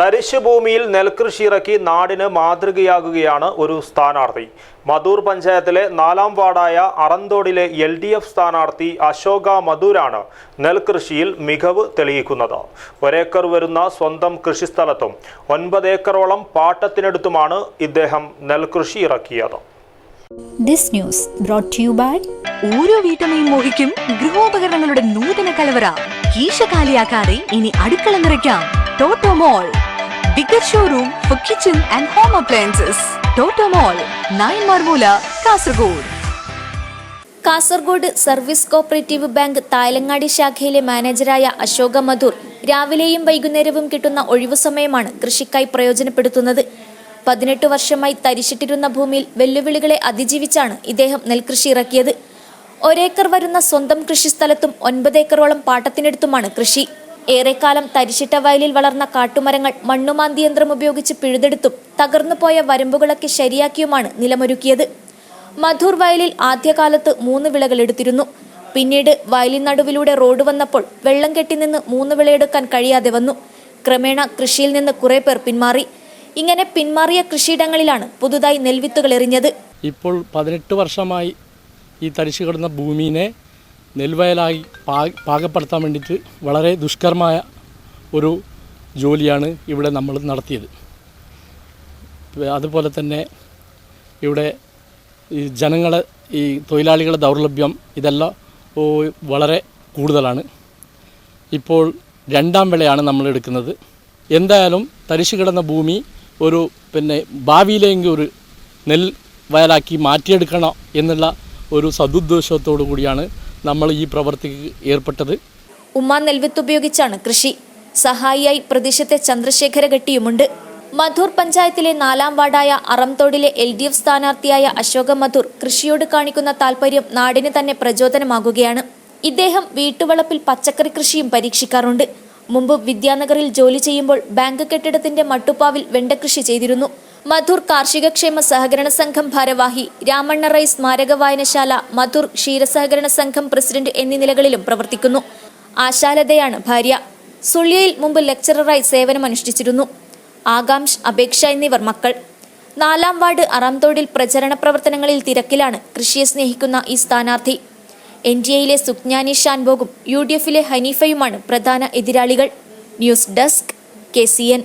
തരിശ് ഭൂമിയിൽ നെൽകൃഷി ഇറക്കി നാടിന് മാതൃകയാകുകയാണ് ഒരു സ്ഥാനാർത്ഥി. മധൂർ പഞ്ചായത്തിലെ നാലാം വാർഡായ അറന്തോടിലെ എൽ ഡി എഫ് സ്ഥാനാർത്ഥി അശോക മധൂരാണ് നെൽകൃഷിയിൽ മികവ് തെളിയിക്കുന്നത്. ഒരേക്കർ വരുന്ന സ്വന്തം കൃഷിസ്ഥലത്തും ഒൻപത് ഏക്കറോളം പാട്ടത്തിനടുത്തുമാണ് ഇദ്ദേഹം നെൽകൃഷി ഇറക്കിയത്. This news brought to you by ഓരോ വീട്ടമ്മയും മോഹിക്കും ഗൃഹോപകരണങ്ങളുടെ നൂതന കലവറ. കീശ കാലിയാക്കാതെ ഇനി അടുക്കള നിറയ്ക്കാം. Toto mall showroom for kitchen and home appliances Toto mall nine മർമൂല Kasaragod Kasaragod service cooperative bank Thayalangadi ശാഖയിലെ മാനേജരായ അശോക മധൂർ രാവിലെയും വൈകുന്നേരവും കിട്ടുന്ന ഒഴിവു സമയമാണ് കൃഷിക്കായി പ്രയോജനപ്പെടുത്തുന്നത്. പതിനെട്ട് വർഷമായി തരിശിട്ടിരുന്ന ഭൂമിയിൽ വെല്ലുവിളികളെ അതിജീവിച്ചാണ് ഇദ്ദേഹം നെൽകൃഷി ഇറക്കിയത്. ഒരേക്കർ വരുന്ന സ്വന്തം കൃഷിസ്ഥലത്തും ഒൻപത് ഏക്കറോളം പാട്ടത്തിനടുത്തുമാണ് കൃഷി. ഏറെക്കാലം തരിശിട്ട വയലിൽ വളർന്ന കാട്ടുമരങ്ങൾ മണ്ണുമാന്തി യന്ത്രം ഉപയോഗിച്ച് പിഴുതെടുത്തും തകർന്നുപോയ വരമ്പുകളൊക്കെ ശരിയാക്കിയുമാണ് നിലമൊരുക്കിയത്. മധൂർ വയലിൽ ആദ്യകാലത്ത് മൂന്ന് വിളകൾ എടുത്തിരുന്നു. പിന്നീട് വയലിൻ നടുവിലൂടെ റോഡ് വന്നപ്പോൾ വെള്ളം കെട്ടി നിന്ന് മൂന്ന് വിളയെടുക്കാൻ കഴിയാതെ വന്നു. ക്രമേണ കൃഷിയിൽ നിന്ന് കുറെ പേർ പിന്മാറി. ഇങ്ങനെ പിന്മാറിയ കൃഷിയിടങ്ങളിലാണ് പുതുതായി നെൽവിത്തുകൾ എറിഞ്ഞത്. ഇപ്പോൾ പതിനെട്ട് വർഷമായി ഈ തരിശു കിടന്ന ഭൂമിനെ നെൽവയലായി പാകപ്പെടുത്താൻ വേണ്ടിയിട്ട് വളരെ ദുഷ്കരമായ ഒരു ജോലിയാണ് ഇവിടെ നമ്മൾ നടത്തിയത്. അതുപോലെ തന്നെ ഇവിടെ ഈ ജനങ്ങളെ ഈ തൊഴിലാളികളുടെ ദൗർലഭ്യം ഇതെല്ലാം വളരെ കൂടുതലാണ്. ഇപ്പോൾ രണ്ടാം വിളയാണ് നമ്മൾ എടുക്കുന്നത്. എന്തായാലും തരിശു കിടന്ന ഭൂമി ഒരു പിന്നെ ഭാവിയിലെങ്കിൽ ഒരു നെൽ വയലാക്കി മാറ്റിയെടുക്കണം എന്നുള്ള ഒരു സതുദ്ദേശത്തോടു കൂടിയാണ് നമ്മൾ ഈ പ്രവൃത്തിക്ക് ഏർപ്പെട്ടത്. ഉമ്മ നെൽവിത്ത് ഉപയോഗിച്ചാണ് കൃഷി. സഹായിയായി പ്രദേശത്തെ ചന്ദ്രശേഖര ഗട്ടിയുമുണ്ട്. മധൂർ പഞ്ചായത്തിലെ നാലാം വാർഡായ അറംതോടിലെ എൽ ഡി എഫ് സ്ഥാനാർത്ഥിയായ അശോക മധൂർ കൃഷിയോട് കാണിക്കുന്ന താൽപര്യം നാടിന് തന്നെ പ്രചോദനമാകുകയാണ്. ഇദ്ദേഹം വീട്ടുവളപ്പിൽ പച്ചക്കറി കൃഷിയും പരീക്ഷിക്കാറുണ്ട്. മുമ്പ് വിദ്യാനഗറിൽ ജോലി ചെയ്യുമ്പോൾ ബാങ്ക് കെട്ടിടത്തിന്റെ മട്ടുപ്പാവിൽ വെണ്ടകൃഷി ചെയ്തിരുന്നു. മധൂർ കാർഷികക്ഷേമ സഹകരണ സംഘം ഭാരവാഹി രാമണ്ണ റൈ സ്മാരക വായനശാല മധൂർ ക്ഷീരസഹകരണ സംഘം പ്രസിഡന്റ് എന്നീ നിലകളിലും പ്രവർത്തിക്കുന്നു. ആശാലതയാണ് ഭാര്യ. സുള്ളിയയിൽ മുമ്പ് ലെക്ചററായി സേവനമനുഷ്ഠിച്ചിരുന്നു. ആകാംക്ഷ അപേക്ഷ എന്നിവർ മക്കൾ. നാലാം വാർഡ് അറാംതോടിൽ പ്രചരണ പ്രവർത്തനങ്ങളിൽ തിരക്കിലാണ് കൃഷിയെ സ്നേഹിക്കുന്ന ഈ സ്ഥാനാർത്ഥി. എൻ ഡി എയിലെ സുജ്ഞാനി ഷാൻബോഗും യു ഡി എഫിലെ ഹനീഫയുമാണ് പ്രധാന എതിരാളികൾ. News desk K C N.